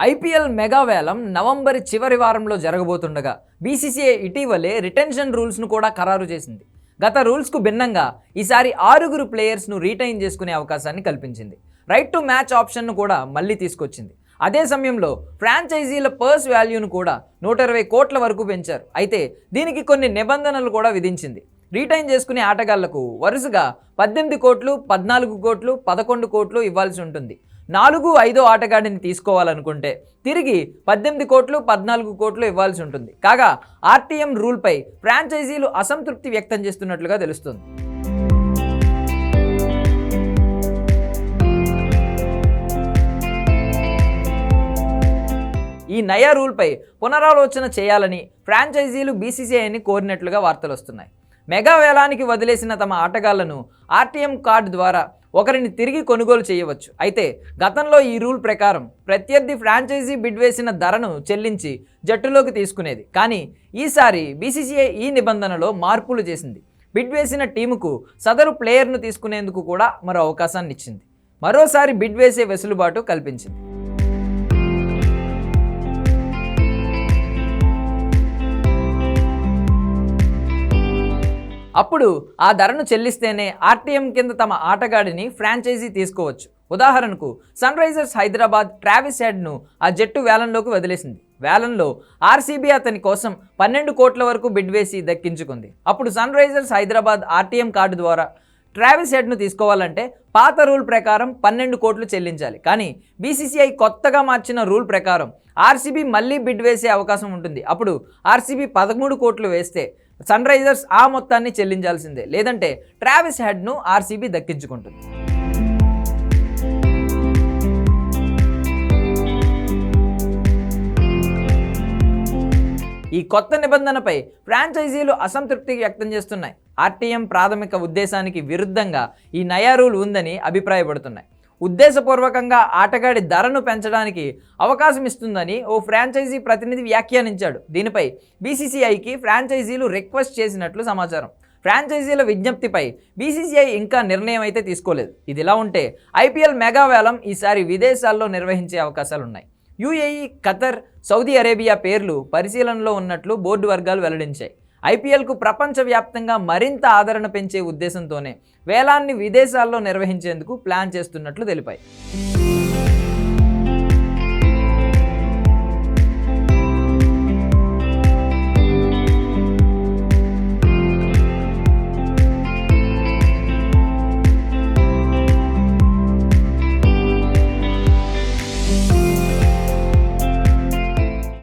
IPL మెగావేలం November చివరి వారంలో జరగబోతుండగా BCCI ఇటీవలే రిటెన్షన్ రూల్స్ను కూడా ఖరారు చేసింది. గత రూల్స్కు భిన్నంగా ఈసారి ఆరుగురు ప్లేయర్స్ను రీటైన్ చేసుకునే అవకాశాన్ని కల్పించింది. రైట్ టు మ్యాచ్ ఆప్షన్ను కూడా మళ్ళీ తీసుకొచ్చింది. అదే సమయంలో ఫ్రాంచైజీల పర్స్ వాల్యూను కూడా నూట ఇరవై కోట్ల వరకు పెంచారు. అయితే దీనికి కొన్ని నిబంధనలు కూడా విధించింది. రీటైన్ చేసుకునే ఆటగాళ్ళకు వరుసగా పద్దెనిమిది కోట్లు పద్నాలుగు కోట్లు పదకొండు కోట్లు ఇవ్వాల్సి ఉంటుంది. నాలుగు ఐదో ఆటగాడిని తీసుకోవాలనుకుంటే తిరిగి పద్దెనిమిది కోట్లు పద్నాలుగు కోట్లు ఇవ్వాల్సి ఉంటుంది. కాగా ఆర్టీఎం రూల్పై ఫ్రాంచైజీలు అసంతృప్తి వ్యక్తం చేస్తున్నట్లుగా తెలుస్తుంది. ఈ నయా రూల్పై పునరాలోచన చేయాలని ఫ్రాంచైజీలు బీసీసీఐని కోరినట్లుగా వార్తలు వస్తున్నాయి మెగా వేలానికి వదిలేసిన తమ ఆటగాళ్ళను ఆర్టీఎం కార్డు ద్వారా ఒకరిని తిరిగి కొనుగోలు చేయవచ్చు. అయితే గతంలో ఈ రూల్ ప్రకారం ప్రత్యర్థి ఫ్రాంచైజీ బిడ్ వేసిన ధరను చెల్లించి జట్టులోకి తీసుకునేది. కానీ ఈసారి బీసీసీఐ ఈ నిబంధనలో మార్పులు చేసింది. బిడ్ వేసిన టీముకు సదరు ప్లేయర్ను తీసుకునేందుకు కూడా మరో అవకాశాన్ని ఇచ్చింది. మరోసారి బిడ్ వేసే వెసులుబాటు కల్పించింది. అప్పుడు ఆ ధరను చెల్లిస్తేనే ఆర్టీఎం కింద తమ ఆటగాడిని ఫ్రాంచైజీ తీసుకోవచ్చు. ఉదాహరణకు సన్ రైజర్స్ హైదరాబాద్ ట్రావిస్ హెడ్ను ఆ జట్టు వేలంలోకి వదిలేసింది. వేలంలో ఆర్సీబీ అతని కోసం పన్నెండు కోట్ల వరకు బిడ్ వేసి దక్కించుకుంది. అప్పుడు Sunrisers Hyderabad RTM card ద్వారా ట్రావెల్స్ హెడ్ను తీసుకోవాలంటే పాత రూల్ ప్రకారం పన్నెండు కోట్లు చెల్లించాలి. కానీ బీసీసీఐ కొత్తగా మార్చిన రూల్ ప్రకారం ఆర్సీబీ మళ్ళీ బిడ్ వేసే అవకాశం ఉంటుంది. అప్పుడు ఆర్సీబీ పదమూడు కోట్లు వేస్తే సన్ రైజర్స్ ఆ మొత్తాన్ని చెల్లించాల్సిందే. లేదంటే ట్రావెల్స్ హెడ్ను ఆర్సీబీ దక్కించుకుంటుంది. ఈ కొత్త నిబంధనపై ఫ్రాంచైజీలు అసంతృప్తి వ్యక్తం చేస్తున్నాయి. ఆర్టీఎం ప్రాథమిక ఉద్దేశానికి విరుద్ధంగా ఈ నయా రూల్ ఉందని అభిప్రాయపడుతున్నాయి. ఉద్దేశపూర్వకంగా ఆటగాడి ధరను పెంచడానికి అవకాశం ఇస్తుందని ఓ ఫ్రాంచైజీ ప్రతినిధి వ్యాఖ్యానించాడు. దీనిపై బీసీసీఐకి ఫ్రాంచైజీలు రిక్వెస్ట్ చేసినట్లు సమాచారం. ఫ్రాంచైజీల విజ్ఞప్తిపై బీసీసీఐ ఇంకా నిర్ణయం అయితే తీసుకోలేదు. ఇది ఇలా ఉంటే ఐపీఎల్ మెగావేలం ఈసారి విదేశాల్లో నిర్వహించే అవకాశాలున్నాయి. యుఏఈ ఖతర్ సౌదీ అరేబియా పేర్లు పరిశీలనలో ఉన్నట్లు బోర్డు వర్గాలు వెల్లడించాయి. ఐపీఎల్కు ప్రపంచవ్యాప్తంగా మరింత ఆదరణ పెంచే ఉద్దేశంతోనే వేలాన్ని విదేశాల్లో నిర్వహించేందుకు ప్లాన్ చేస్తున్నట్లు తెలిపాయి.